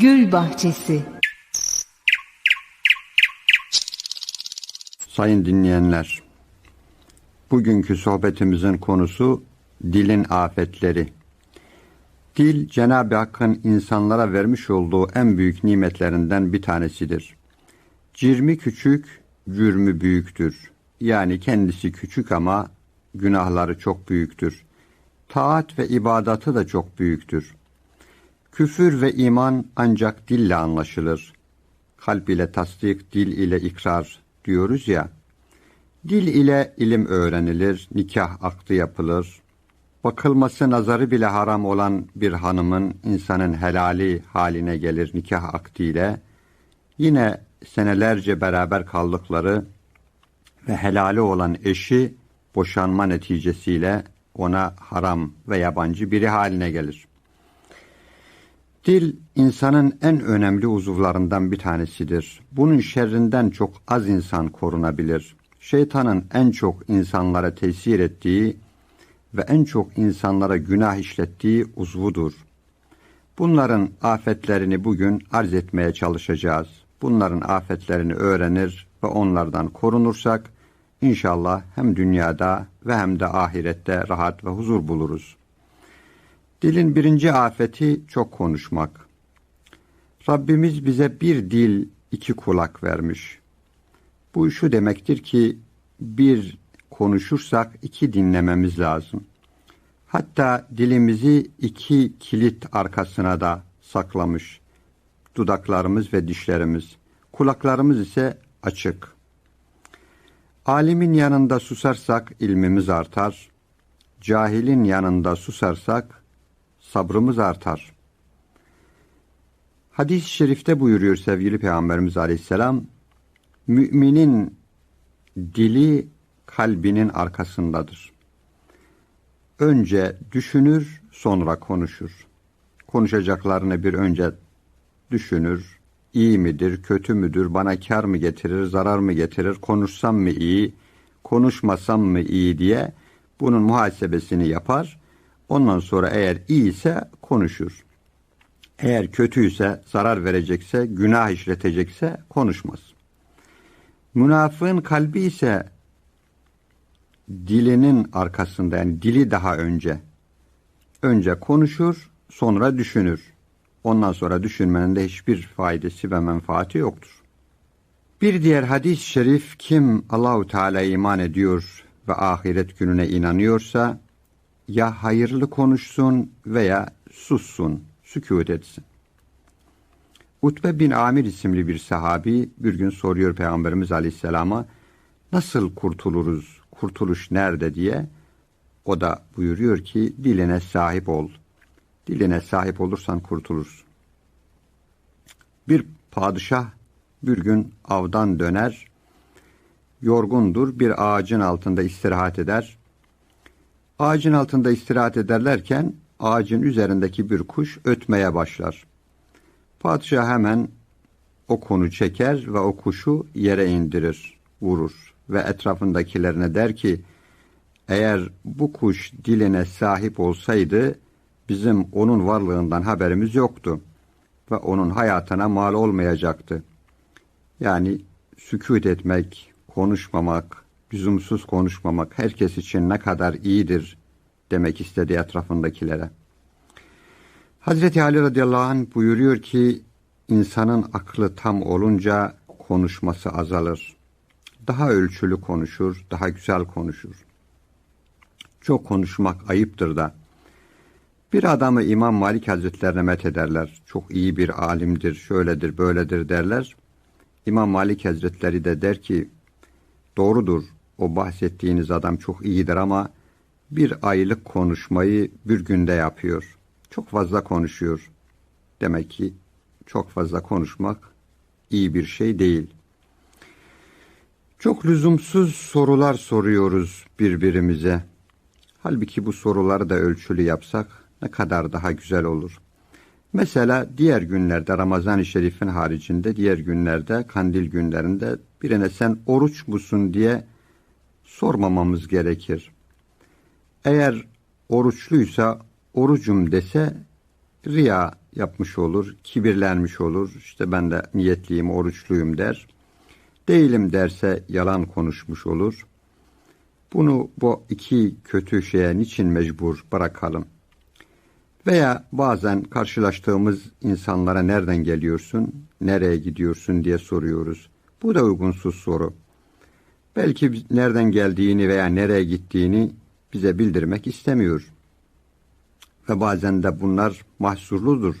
Gül Bahçesi Sayın dinleyenler, bugünkü sohbetimizin konusu dilin afetleri. Dil, Cenab-ı Hakk'ın insanlara vermiş olduğu en büyük nimetlerinden bir tanesidir. Cirmi küçük, cürmü büyüktür. Yani kendisi küçük ama günahları çok büyüktür. Taat ve ibadatı da çok büyüktür. Küfür ve iman ancak dille anlaşılır. Kalp ile tasdik, dil ile ikrar diyoruz ya. Dil ile ilim öğrenilir, nikah akdı yapılır. Bakılması nazarı bile haram olan bir hanımın insanın helali haline gelir nikah akdi ile. Yine senelerce beraber kaldıkları ve helali olan eşi boşanma neticesiyle ona haram ve yabancı biri haline gelir. Dil insanın en önemli uzuvlarından bir tanesidir. Bunun şerrinden çok az insan korunabilir. Şeytanın en çok insanlara tesir ettiği ve en çok insanlara günah işlettiği uzvudur. Bunların afetlerini bugün arz etmeye çalışacağız. Bunların afetlerini öğrenir ve onlardan korunursak inşallah hem dünyada ve hem de ahirette rahat ve huzur buluruz. Dilin birinci afeti çok konuşmak. Rabbimiz bize bir dil, iki kulak vermiş. Bu şu demektir ki bir konuşursak iki dinlememiz lazım. Hatta dilimizi iki kilit arkasına da saklamış. Dudaklarımız ve dişlerimiz. Kulaklarımız ise açık. Alimin yanında susarsak ilmimiz artar. Cahilin yanında susarsak sabrımız artar. Hadis-i şerifte buyuruyor sevgili Peygamberimiz Aleyhisselam, müminin dili kalbinin arkasındadır. Önce düşünür, sonra konuşur. Konuşacaklarını bir önce düşünür, iyi midir, kötü müdür, bana kar mı getirir, zarar mı getirir, konuşsam mı iyi, konuşmasam mı iyi diye bunun muhasebesini yapar. Ondan sonra eğer iyiyse konuşur. Eğer kötüyse, zarar verecekse, günah işletecekse konuşmaz. Münafığın kalbi ise dilinin arkasında yani dili daha önce. Önce konuşur, sonra düşünür. Ondan sonra düşünmenin de hiçbir faydası ve menfaati yoktur. Bir diğer hadis-i şerif kim Allahu Teala iman ediyor ve ahiret gününe inanıyorsa ya hayırlı konuşsun veya sussun, sükût etsin. Utbe bin Amir isimli bir sahabi bir gün soruyor Peygamberimiz Aleyhisselam'a nasıl kurtuluruz, kurtuluş nerede diye. O da buyuruyor ki diline sahip ol. Diline sahip olursan kurtulursun. Bir padişah bir gün avdan döner, yorgundur, bir ağacın altında istirahat eder. Ağacın altında istirahat ederlerken ağacın üzerindeki bir kuş ötmeye başlar. Padişah hemen o konu çeker ve o kuşu yere indirir, vurur ve etrafındakilerine der ki, eğer bu kuş diline sahip olsaydı, bizim onun varlığından haberimiz yoktu ve onun hayatına mal olmayacaktı. Yani sükut etmek, konuşmamak, lüzumsuz konuşmamak herkes için ne kadar iyidir demek istedi etrafındakilere. Hazreti Ali radıyallahu anh buyuruyor ki insanın aklı tam olunca konuşması azalır. Daha ölçülü konuşur, daha güzel konuşur. Çok konuşmak ayıptır da. Bir adamı İmam Malik Hazretlerine met ederler. Çok iyi bir alimdir, şöyledir, böyledir derler. İmam Malik Hazretleri de der ki, doğrudur, o bahsettiğiniz adam çok iyidir ama bir aylık konuşmayı bir günde yapıyor. Çok fazla konuşuyor. Demek ki çok fazla konuşmak iyi bir şey değil. Çok lüzumsuz sorular soruyoruz birbirimize. Halbuki bu soruları da ölçülü yapsak ne kadar daha güzel olur. Mesela diğer günlerde Ramazan-ı Şerif'in haricinde diğer günlerde kandil günlerinde birine sen oruç musun diye sormamamız gerekir. Eğer oruçluysa orucum dese riya yapmış olur, kibirlenmiş olur. İşte ben de niyetliyim, oruçluyum der. Değilim derse yalan konuşmuş olur. Bunu bu iki kötü şeye niçin mecbur bırakalım? Veya bazen karşılaştığımız insanlara nereden geliyorsun, nereye gidiyorsun diye soruyoruz. Bu da uygunsuz soru. Belki nereden geldiğini veya nereye gittiğini bize bildirmek istemiyor. Ve bazen de bunlar mahsurludur.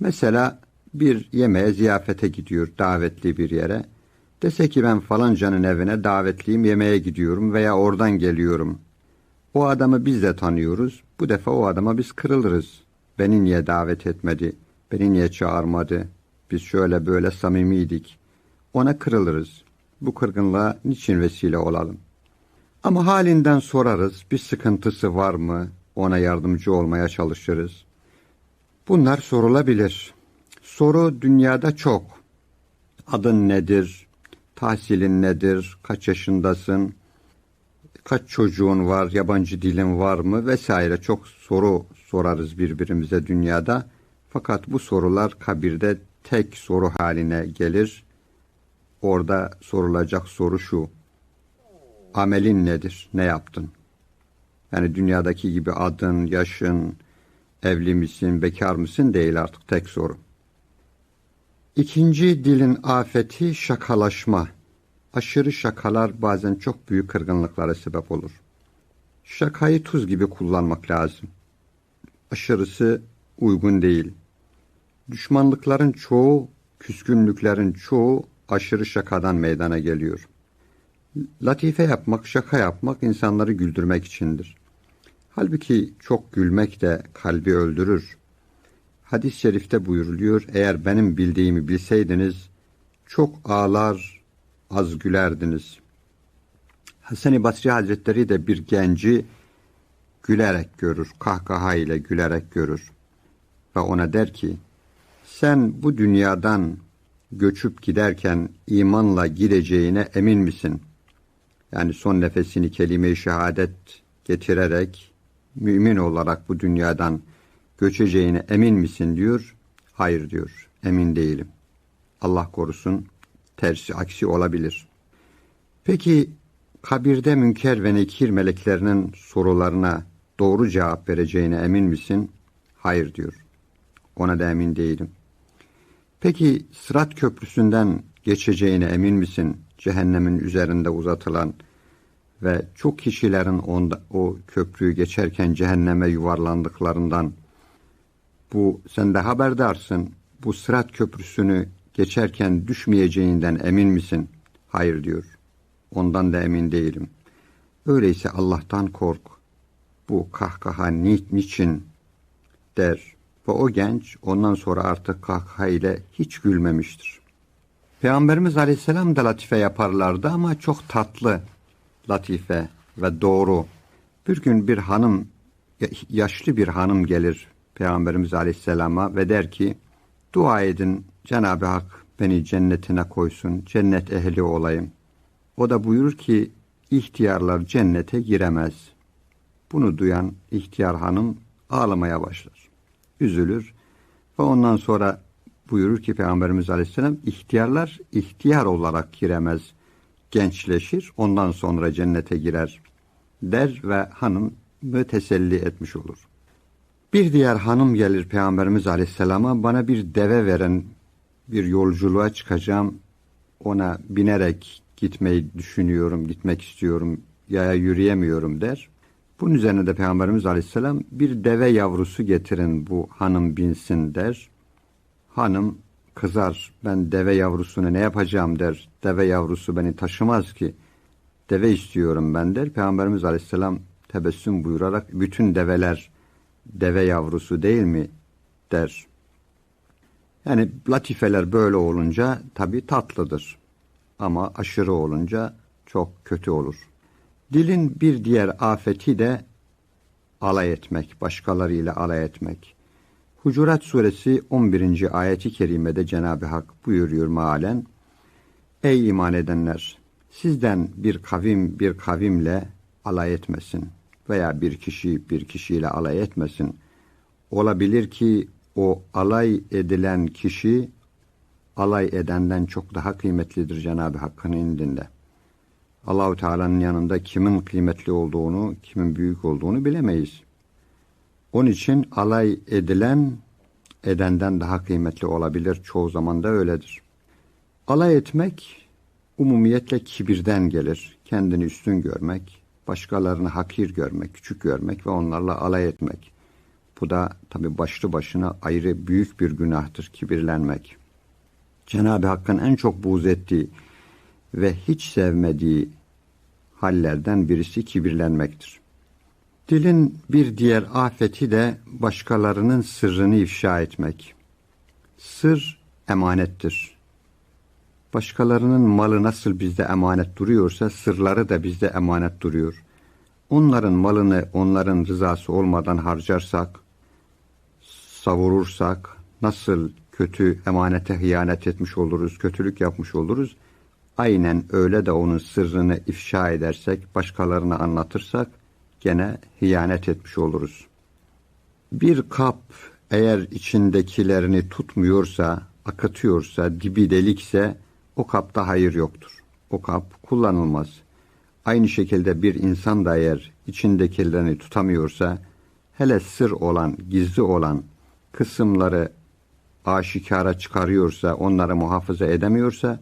Mesela bir yemeğe, ziyafete gidiyor, davetli bir yere. Dese ki ben falancanın evine davetliyim, yemeğe gidiyorum veya oradan geliyorum. O adamı biz de tanıyoruz. Bu defa o adama biz kırılırız. Beni niye davet etmedi? Beni niye çağırmadı? Biz şöyle böyle samimiydik. Ona kırılırız. Bu kırgınlığa niçin vesile olalım? Ama halinden sorarız. Bir sıkıntısı var mı? Ona yardımcı olmaya çalışırız. Bunlar sorulabilir. Soru dünyada çok. Adın nedir? Tahsilin nedir? Kaç yaşındasın? Kaç çocuğun var? Yabancı dilin var mı? Vesaire çok soru sorarız birbirimize dünyada. Fakat bu sorular kabirde tek soru haline gelir. Orada sorulacak soru şu. Amelin nedir? Ne yaptın? Yani dünyadaki gibi adın, yaşın, evli misin, bekar mısın değil artık tek soru. İkinci dilin afeti şakalaşma. Aşırı şakalar bazen çok büyük kırgınlıklara sebep olur. Şakayı tuz gibi kullanmak lazım. Aşırısı uygun değil. Düşmanlıkların çoğu, küskünlüklerin çoğu aşırı şakadan meydana geliyor. Latife yapmak, şaka yapmak insanları güldürmek içindir. Halbuki çok gülmek de kalbi öldürür. Hadis-i şerifte buyuruluyor, eğer benim bildiğimi bilseydiniz, çok ağlar, az gülerdiniz. Hasan-ı Basri Hazretleri de bir genci gülerek görür, kahkaha ile gülerek görür. Ve ona der ki, sen bu dünyadan göçüp giderken imanla gideceğine emin misin? Yani son nefesini kelime-i şehadet getirerek mümin olarak bu dünyadan göçeceğine emin misin diyor. Hayır diyor. Emin değilim. Allah korusun tersi aksi olabilir. Peki kabirde münker ve nekir meleklerinin sorularına doğru cevap vereceğine emin misin? Hayır diyor. Ona da emin değilim. Peki Sırat Köprüsü'nden geçeceğine emin misin? Cehennemin üzerinde uzatılan ve çok kişilerin onda, o köprüyü geçerken cehenneme yuvarlandıklarından bu sen de haberdarsın. Bu Sırat Köprüsü'nü geçerken düşmeyeceğinden emin misin? Hayır diyor. Ondan da emin değilim. Öyleyse Allah'tan kork. Bu kahkaha ni, niçin der. Ve o genç ondan sonra artık kahkaha ile hiç gülmemiştir. Peygamberimiz Aleyhisselam da latife yaparlardı ama çok tatlı latife ve doğru. Bir gün bir hanım, yaşlı bir hanım gelir Peygamberimiz Aleyhisselam'a ve der ki, dua edin Cenab-ı Hak beni cennetine koysun, cennet ehli olayım. O da buyurur ki, ihtiyarlar cennete giremez. Bunu duyan ihtiyar hanım ağlamaya başlar. Üzülür ve ondan sonra buyurur ki Peygamberimiz Aleyhisselam, ihtiyarlar ihtiyar olarak giremez gençleşir, ondan sonra cennete girer der ve hanım müteselli etmiş olur. Bir diğer hanım gelir Peygamberimiz Aleyhisselam'a bana bir deve veren bir yolculuğa çıkacağım. Ona binerek gitmeyi düşünüyorum, gitmek istiyorum, yaya yürüyemiyorum der. Bunun üzerine de Peygamberimiz Aleyhisselam bir deve yavrusu getirin bu hanım binsin der. Hanım kızar. Ben deve yavrusunu ne yapacağım der. Deve yavrusu beni taşımaz ki. Deve istiyorum ben der. Peygamberimiz Aleyhisselam tebessüm buyurarak bütün develer deve yavrusu değil mi der. Yani latifeler böyle olunca tabi tatlıdır. Ama aşırı olunca çok kötü olur. Dilin bir diğer afeti de alay etmek, başkalarıyla alay etmek. Hucurat suresi 11. ayeti kerimede Cenab-ı Hak buyuruyor mealen, Ey iman edenler! Sizden bir kavim bir kavimle alay etmesin veya bir kişi bir kişiyle alay etmesin. olabilir ki o alay edilen kişi alay edenden çok daha kıymetlidir Cenab-ı Hakk'ın indinde. Allahu Teala'nın yanında kimin kıymetli olduğunu, kimin büyük olduğunu bilemeyiz. Onun için alay edilen edenden daha kıymetli olabilir. Çoğu zaman da öyledir. Alay etmek umumiyetle kibirden gelir. Kendini üstün görmek, başkalarını hakir görmek, küçük görmek ve onlarla alay etmek. Bu da tabi başlı başına ayrı büyük bir günahtır kibirlenmek. Cenab-ı Hakk'ın en çok buğz ettiği ve hiç sevmediği hallerden birisi kibirlenmektir. Dilin bir diğer afeti de başkalarının sırrını ifşa etmek. Sır emanettir. Başkalarının malı nasıl bizde emanet duruyorsa sırları da bizde emanet duruyor. Onların malını onların rızası olmadan harcarsak, savurursak nasıl kötü emanete hıyanet etmiş oluruz, kötülük yapmış oluruz. Aynen öyle de onun sırrını ifşa edersek, başkalarına anlatırsak gene hıyanet etmiş oluruz. Bir kap eğer içindekilerini tutmuyorsa, akıtıyorsa, dibi delikse o kapta hayır yoktur. O kap kullanılmaz. Aynı şekilde bir insan da eğer içindekilerini tutamıyorsa, hele sır olan, gizli olan kısımları aşikara çıkarıyorsa, onları muhafaza edemiyorsa,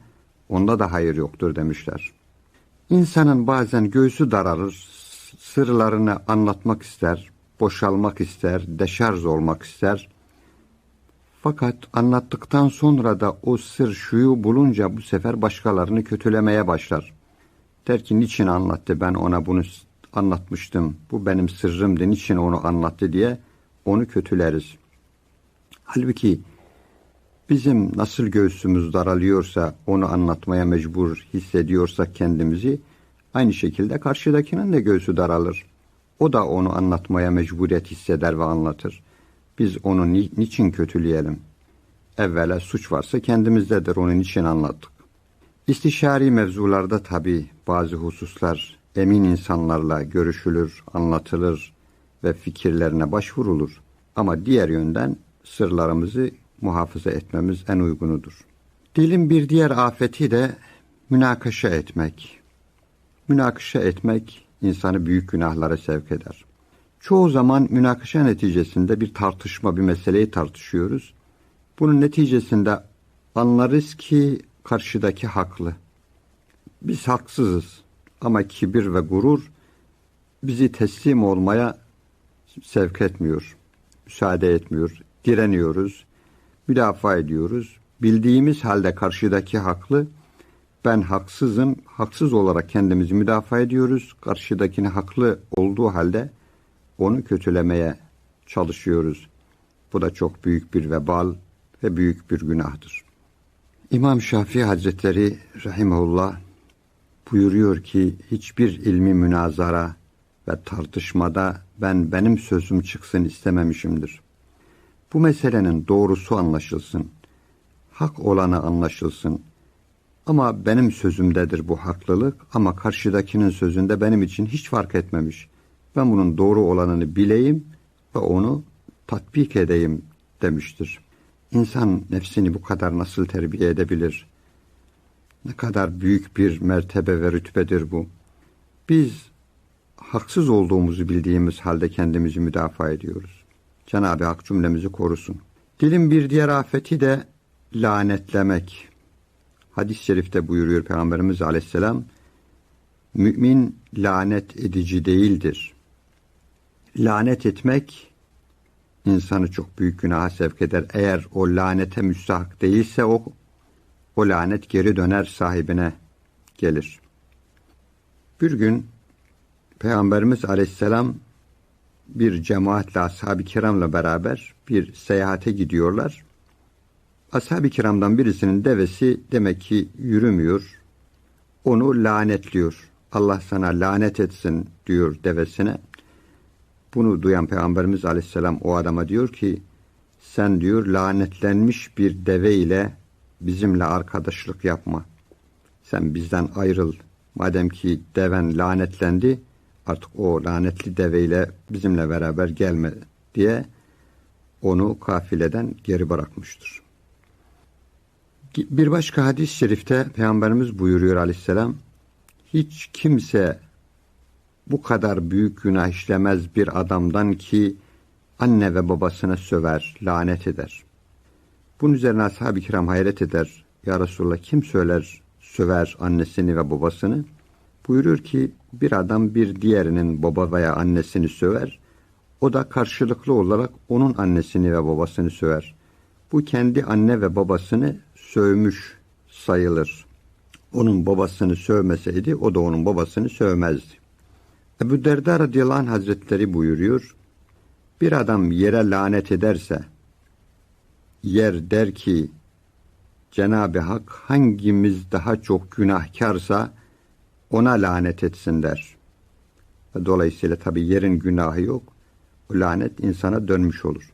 onda da hayır yoktur demişler. İnsanın bazen göğsü daralır, sırlarını anlatmak ister, boşalmak ister, deşarj olmak ister. Fakat anlattıktan sonra da o sır şuyu bulunca bu sefer başkalarını kötülemeye başlar. Der ki niçin anlattı ben ona bunu anlatmıştım, bu benim sırrımdı, niçin onu anlattı diye onu kötüleriz. Halbuki bizim nasıl göğsümüz daralıyorsa, onu anlatmaya mecbur hissediyorsak kendimizi, aynı şekilde karşıdakinin de göğsü daralır. O da onu anlatmaya mecburiyet hisseder ve anlatır. Biz onu ni niçin kötüleyelim? Evvela suç varsa kendimizdedir, onun için anlattık. İstişari mevzularda tabi bazı hususlar emin insanlarla görüşülür, anlatılır ve fikirlerine başvurulur. Ama diğer yönden sırlarımızı muhafaza etmemiz en uygunudur. Dilin bir diğer afeti de münakaşa etmek. Münakaşa etmek insanı büyük günahlara sevk eder. Çoğu zaman münakaşa neticesinde bir tartışma, bir meseleyi tartışıyoruz. Bunun neticesinde anlarız ki karşıdaki haklı. Biz haksızız ama kibir ve gurur bizi teslim olmaya sevk etmiyor, müsaade etmiyor direniyoruz, müdafaa ediyoruz. Bildiğimiz halde karşıdaki haklı, ben haksızım, haksız olarak kendimizi müdafaa ediyoruz. Karşıdakini haklı olduğu halde onu kötülemeye çalışıyoruz. Bu da çok büyük bir vebal ve büyük bir günahtır. İmam Şafii Hazretleri Rahimullah buyuruyor ki hiçbir ilmi münazara ve tartışmada ben benim sözüm çıksın istememişimdir. Bu meselenin doğrusu anlaşılsın. Hak olanı anlaşılsın. Ama benim sözümdedir bu haklılık ama karşıdakinin sözünde benim için hiç fark etmemiş. Ben bunun doğru olanını bileyim ve onu tatbik edeyim demiştir. İnsan nefsini bu kadar nasıl terbiye edebilir? Ne kadar büyük bir mertebe ve rütbedir bu. Biz haksız olduğumuzu bildiğimiz halde kendimizi müdafaa ediyoruz. Cenab-ı Hak cümlemizi korusun. Dilin bir diğer afeti de lanetlemek. Hadis-i şerifte buyuruyor Peygamberimiz aleyhisselam, mümin lanet edici değildir. Lanet etmek insanı çok büyük günaha sevk eder. Eğer o lanete müstahak değilse o, o lanet geri döner sahibine gelir. Bir gün Peygamberimiz aleyhisselam bir cemaatle ashab-ı kiramla beraber bir seyahate gidiyorlar. Ashab-ı kiramdan birisinin devesi demek ki yürümüyor. Onu lanetliyor. Allah sana lanet etsin diyor devesine. Bunu duyan Peygamberimiz aleyhisselam o adama diyor ki sen diyor lanetlenmiş bir deve ile bizimle arkadaşlık yapma. Sen bizden ayrıl. Madem ki deven lanetlendi artık o lanetli deveyle bizimle beraber gelme diye onu kafileden geri bırakmıştır. Bir başka hadis-i şerifte Peygamberimiz buyuruyor aleyhisselam, hiç kimse bu kadar büyük günah işlemez bir adamdan ki anne ve babasına söver, lanet eder. Bunun üzerine ashab-ı kiram hayret eder. Ya Resulallah kim söyler, söver annesini ve babasını? Buyurur ki bir adam bir diğerinin baba veya annesini söver. O da karşılıklı olarak onun annesini ve babasını söver. Bu kendi anne ve babasını sövmüş sayılır. Onun babasını sövmeseydi o da onun babasını sövmezdi. Ebu Derda radıyallahu anh hazretleri buyuruyor. Bir adam yere lanet ederse yer der ki Cenab-ı Hak hangimiz daha çok günahkarsa ona lanet etsin der. Dolayısıyla tabi yerin günahı yok. O lanet insana dönmüş olur.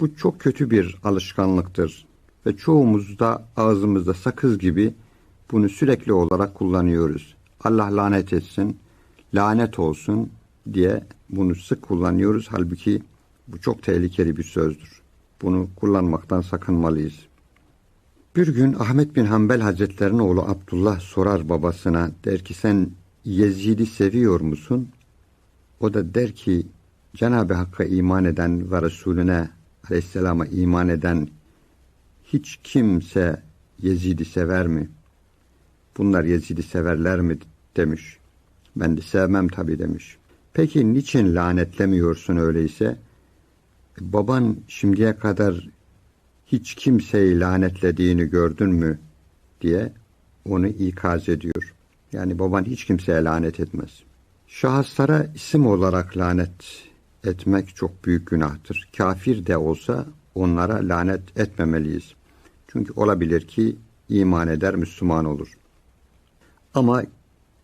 Bu çok kötü bir alışkanlıktır. Ve çoğumuz da ağzımızda sakız gibi bunu sürekli olarak kullanıyoruz. Allah lanet etsin, lanet olsun diye bunu sık kullanıyoruz. Halbuki bu çok tehlikeli bir sözdür. Bunu kullanmaktan sakınmalıyız. Bir gün Ahmet bin Hanbel Hazretlerinin oğlu Abdullah sorar babasına der ki sen Yezid'i seviyor musun? O da der ki Cenab-ı Hakk'a iman eden ve Resulüne aleyhisselama iman eden hiç kimse Yezid'i sever mi? Bunlar Yezid'i severler mi? demiş. Ben de sevmem tabii demiş. Peki niçin lanetlemiyorsun öyleyse? Baban şimdiye kadar hiç kimseyi lanetlediğini gördün mü? diye onu ikaz ediyor. Yani baban hiç kimseye lanet etmez. Şahıslara isim olarak lanet etmek çok büyük günahtır. Kafir de olsa onlara lanet etmemeliyiz. Çünkü olabilir ki iman eder, Müslüman olur. Ama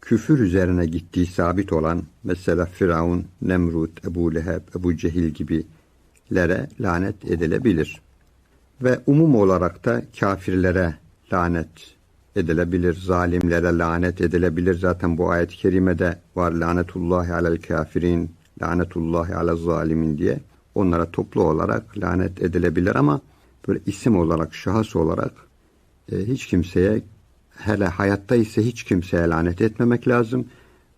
küfür üzerine gittiği sabit olan mesela Firavun, Nemrut, Ebu Leheb, Ebu Cehil gibilere lanet edilebilir. Ve umum olarak da kafirlere lanet edilebilir, zalimlere lanet edilebilir. Zaten bu ayet-i kerimede var lanetullahi alel kafirin, lanetullahi alel zalimin diye. Onlara toplu olarak lanet edilebilir ama böyle isim olarak, şahıs olarak e, hiç kimseye hele hayatta ise hiç kimseye lanet etmemek lazım.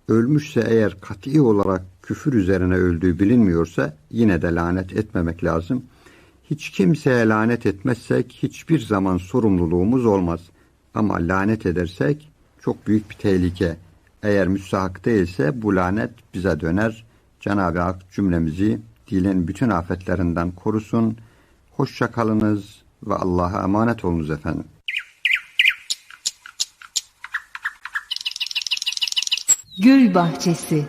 Ölmüşse eğer kat'i olarak küfür üzerine öldüğü bilinmiyorsa yine de lanet etmemek lazım. Hiç kimseye lanet etmezsek hiçbir zaman sorumluluğumuz olmaz. Ama lanet edersek çok büyük bir tehlike. Eğer müstahak değilse bu lanet bize döner. Cenab-ı Hak cümlemizi dilin bütün afetlerinden korusun. Hoşça kalınız ve Allah'a emanet olunuz efendim. Gül Bahçesi